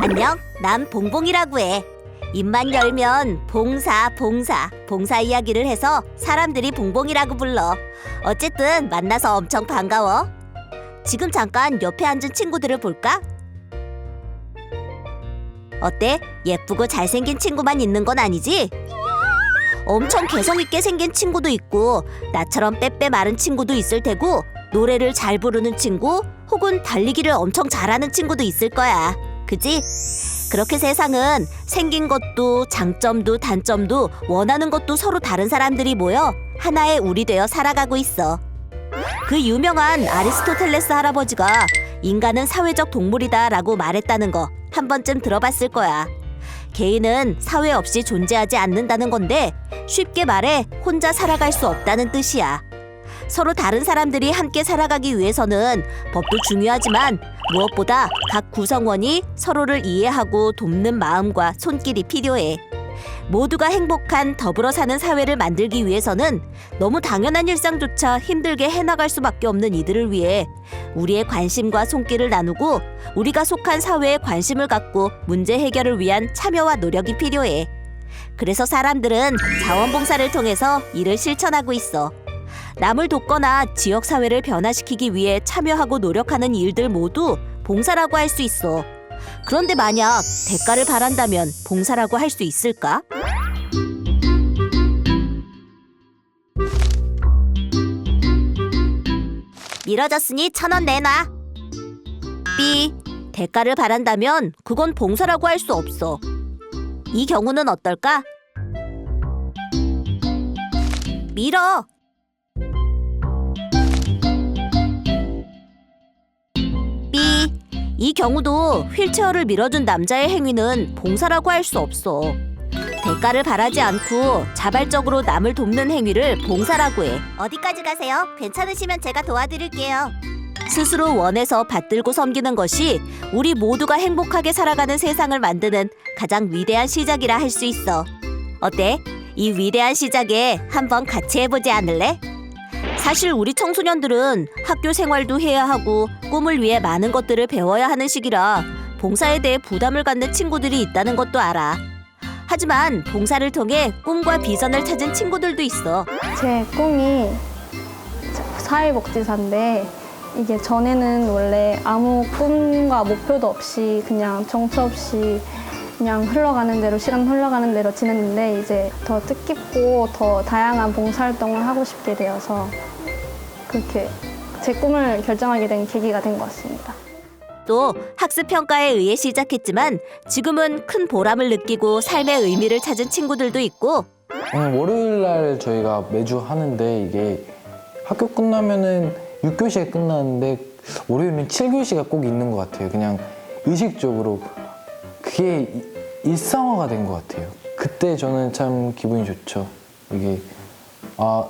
안녕, 난 봉봉이라고 해. 입만 열면 봉사, 봉사, 봉사 이야기를 해서 사람들이 봉봉이라고 불러. 어쨌든 만나서 엄청 반가워. 지금 잠깐 옆에 앉은 친구들을 볼까? 어때? 예쁘고 잘생긴 친구만 있는 건 아니지? 엄청 개성 있게 생긴 친구도 있고 나처럼 빼빼 마른 친구도 있을 테고 노래를 잘 부르는 친구 혹은 달리기를 엄청 잘하는 친구도 있을 거야. 그지? 그렇게 세상은 생긴 것도 장점도 단점도 원하는 것도 서로 다른 사람들이 모여 하나의 우리 되어 살아가고 있어. 그 유명한 아리스토텔레스 할아버지가 인간은 사회적 동물이다라고 말했다는 거 한 번쯤 들어봤을 거야. 개인은 사회 없이 존재하지 않는다는 건데 쉽게 말해 혼자 살아갈 수 없다는 뜻이야. 서로 다른 사람들이 함께 살아가기 위해서는 법도 중요하지만 무엇보다 각 구성원이 서로를 이해하고 돕는 마음과 손길이 필요해. 모두가 행복한 더불어 사는 사회를 만들기 위해서는 너무 당연한 일상조차 힘들게 해나갈 수밖에 없는 이들을 위해 우리의 관심과 손길을 나누고 우리가 속한 사회에 관심을 갖고 문제 해결을 위한 참여와 노력이 필요해. 그래서 사람들은 자원봉사를 통해서 이를 실천하고 있어. 남을 돕거나 지역 사회를 변화시키기 위해 참여하고 노력하는 일들 모두 봉사라고 할 수 있어. 그런데 만약 대가를 바란다면 봉사라고 할 수 있을까? 미뤄졌으니 천 원 내놔. B. 대가를 바란다면 그건 봉사라고 할 수 없어. 이 경우는 어떨까? 밀어. 이 경우도 휠체어를 밀어준 남자의 행위는 봉사라고 할 수 없어. 대가를 바라지 않고 자발적으로 남을 돕는 행위를 봉사라고 해. 어디까지 가세요? 괜찮으시면 제가 도와드릴게요. 스스로 원해서 받들고 섬기는 것이 우리 모두가 행복하게 살아가는 세상을 만드는 가장 위대한 시작이라 할 수 있어. 어때? 이 위대한 시작에 한번 같이 해보지 않을래? 사실 우리 청소년들은 학교 생활도 해야 하고 꿈을 위해 많은 것들을 배워야 하는 시기라 봉사에 대해 부담을 갖는 친구들이 있다는 것도 알아. 하지만 봉사를 통해 꿈과 비전을 찾은 친구들도 있어. 제 꿈이 사회복지사인데 이게 전에는 원래 아무 꿈과 목표도 없이 그냥 정처 없이 그냥 흘러가는 대로 시간 흘러가는 대로 지냈는데 이제 더 뜻깊고 더 다양한 봉사활동을 하고 싶게 되어서 그렇게 제 꿈을 결정하게 된 계기가 된 것 같습니다. 또 학습 평가에 의해 시작했지만 지금은 큰 보람을 느끼고 삶의 의미를 찾은 친구들도 있고 오늘 월요일 날 저희가 매주 하는데 이게 학교 끝나면은 6교시에 끝나는데 월요일은 7교시가 꼭 있는 것 같아요. 그냥 의식적으로 그게 이- 일상화가 된 것 같아요. 그때 저는 참 기분이 좋죠. 이게 아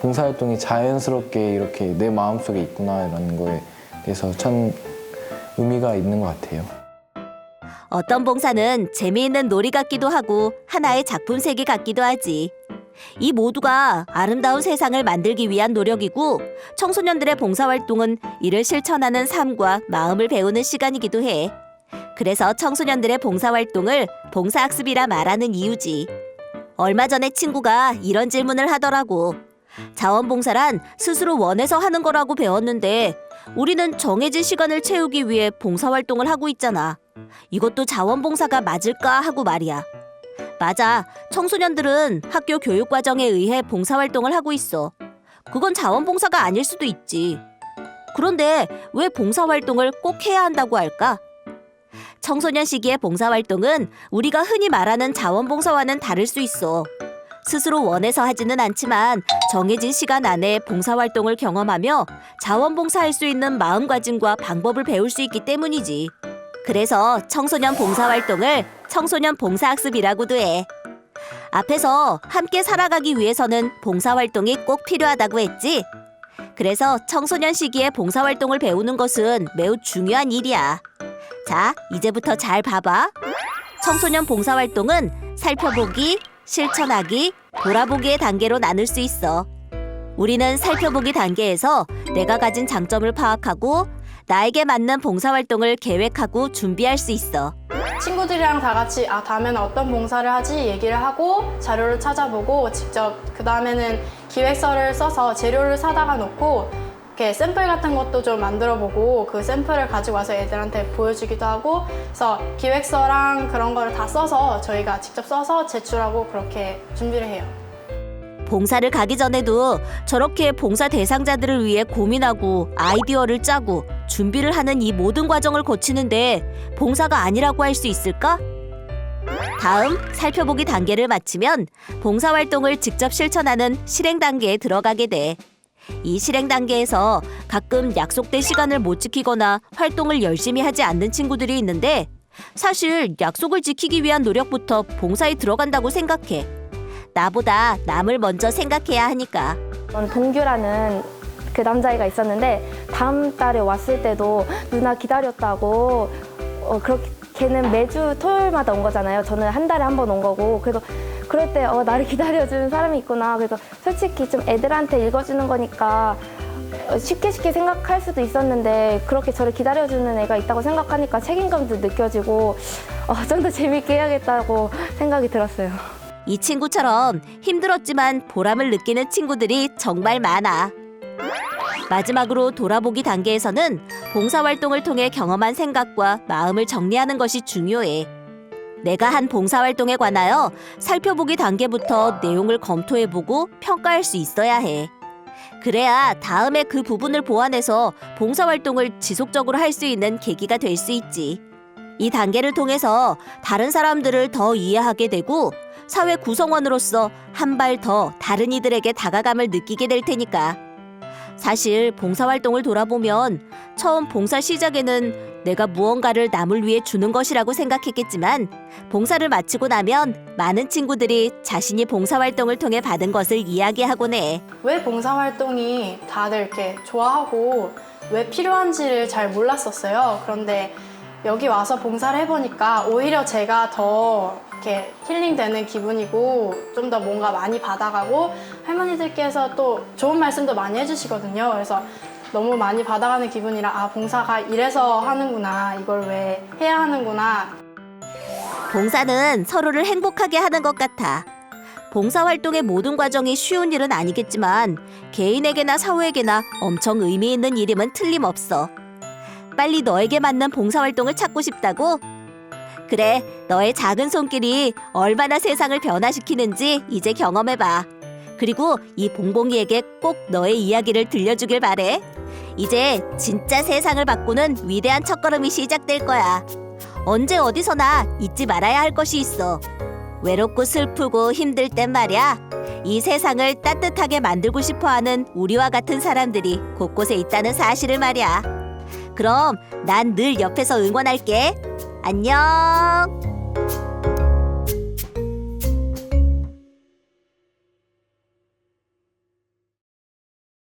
봉사활동이 자연스럽게 이렇게 내 마음속에 있구나라는 거에 대해서 참 의미가 있는 것 같아요. 어떤 봉사는 재미있는 놀이 같기도 하고 하나의 작품 세계 같기도 하지. 이 모두가 아름다운 세상을 만들기 위한 노력이고 청소년들의 봉사활동은 이를 실천하는 삶과 마음을 배우는 시간이기도 해. 그래서 청소년들의 봉사활동을 봉사학습이라 말하는 이유지. 얼마 전에 친구가 이런 질문을 하더라고. 자원봉사란 스스로 원해서 하는 거라고 배웠는데 우리는 정해진 시간을 채우기 위해 봉사활동을 하고 있잖아. 이것도 자원봉사가 맞을까 하고 말이야. 맞아. 청소년들은 학교 교육 과정에 의해 봉사활동을 하고 있어. 그건 자원봉사가 아닐 수도 있지. 그런데 왜 봉사활동을 꼭 해야 한다고 할까? 청소년 시기의 봉사활동은 우리가 흔히 말하는 자원봉사와는 다를 수 있어. 스스로 원해서 하지는 않지만 정해진 시간 안에 봉사활동을 경험하며 자원봉사할 수 있는 마음가짐과 방법을 배울 수 있기 때문이지. 그래서 청소년 봉사활동을 청소년 봉사학습이라고도 해. 앞에서 함께 살아가기 위해서는 봉사활동이 꼭 필요하다고 했지. 그래서 청소년 시기에 봉사활동을 배우는 것은 매우 중요한 일이야. 자, 이제부터 잘 봐봐. 청소년 봉사활동은 살펴보기, 실천하기, 돌아보기의 단계로 나눌 수 있어. 우리는 살펴보기 단계에서 내가 가진 장점을 파악하고 나에게 맞는 봉사활동을 계획하고 준비할 수 있어. 친구들이랑 다 같이 아 다음에는 어떤 봉사를 하지 얘기를 하고 자료를 찾아보고 직접 그 다음에는 기획서를 써서 재료를 사다가 놓고 이렇게 샘플 같은 것도 좀 만들어 보고 그 샘플을 가지고 와서 애들한테 보여주기도 하고 그래서 기획서랑 그런 거를 다 써서 저희가 직접 써서 제출하고 그렇게 준비를 해요. 봉사를 가기 전에도 저렇게 봉사 대상자들을 위해 고민하고 아이디어를 짜고 준비를 하는 이 모든 과정을 거치는데 봉사가 아니라고 할 수 있을까? 다음 살펴보기 단계를 마치면 봉사활동을 직접 실천하는 실행 단계에 들어가게 돼. 이 실행 단계에서 가끔 약속된 시간을 못 지키거나 활동을 열심히 하지 않는 친구들이 있는데 사실 약속을 지키기 위한 노력부터 봉사에 들어간다고 생각해. 나보다 남을 먼저 생각해야 하니까. 전 동규라는 그 남자애가 있었는데 다음 달에 왔을 때도 누나 기다렸다고 어, 그렇게 걔는 매주 토요일마다 온 거잖아요. 저는 한 달에 한 번 온 거고 그래서 그럴 때 어, 나를 기다려주는 사람이 있구나. 그래서 솔직히 좀 애들한테 읽어주는 거니까 어, 쉽게 쉽게 생각할 수도 있었는데 그렇게 저를 기다려주는 애가 있다고 생각하니까 책임감도 느껴지고 어, 좀 더 재밌게 해야겠다고 생각이 들었어요. 이 친구처럼 힘들었지만 보람을 느끼는 친구들이 정말 많아. 마지막으로 돌아보기 단계에서는 봉사활동을 통해 경험한 생각과 마음을 정리하는 것이 중요해. 내가 한 봉사활동에 관하여 살펴보기 단계부터 내용을 검토해보고 평가할 수 있어야 해. 그래야 다음에 그 부분을 보완해서 봉사활동을 지속적으로 할 수 있는 계기가 될 수 있지. 이 단계를 통해서 다른 사람들을 더 이해하게 되고 사회 구성원으로서 한 발 더 다른 이들에게 다가감을 느끼게 될 테니까. 사실 봉사활동을 돌아보면 처음 봉사 시작에는 내가 무언가를 남을 위해 주는 것이라고 생각했겠지만 봉사를 마치고 나면 많은 친구들이 자신이 봉사활동을 통해 받은 것을 이야기하곤 해. 왜 봉사활동이 다들 이렇게 좋아하고 왜 필요한지를 잘 몰랐었어요. 그런데 여기 와서 봉사를 해보니까 오히려 제가 더 이렇게 힐링되는 기분이고 좀 더 뭔가 많이 받아가고 할머니들께서 또 좋은 말씀도 많이 해주시거든요. 그래서 너무 많이 받아가는 기분이라 아 봉사가 이래서 하는구나 이걸 왜 해야 하는구나 봉사는 서로를 행복하게 하는 것 같아. 봉사활동의 모든 과정이 쉬운 일은 아니겠지만 개인에게나 사회에게나 엄청 의미 있는 일임은 틀림없어. 빨리 너에게 맞는 봉사활동을 찾고 싶다고? 그래, 너의 작은 손길이 얼마나 세상을 변화시키는지 이제 경험해봐. 그리고 이 봉봉이에게 꼭 너의 이야기를 들려주길 바래. 이제 진짜 세상을 바꾸는 위대한 첫걸음이 시작될 거야. 언제 어디서나 잊지 말아야 할 것이 있어. 외롭고 슬프고 힘들 땐 말이야. 이 세상을 따뜻하게 만들고 싶어 하는 우리와 같은 사람들이 곳곳에 있다는 사실을 말이야. 그럼 난 늘 옆에서 응원할게. 안녕.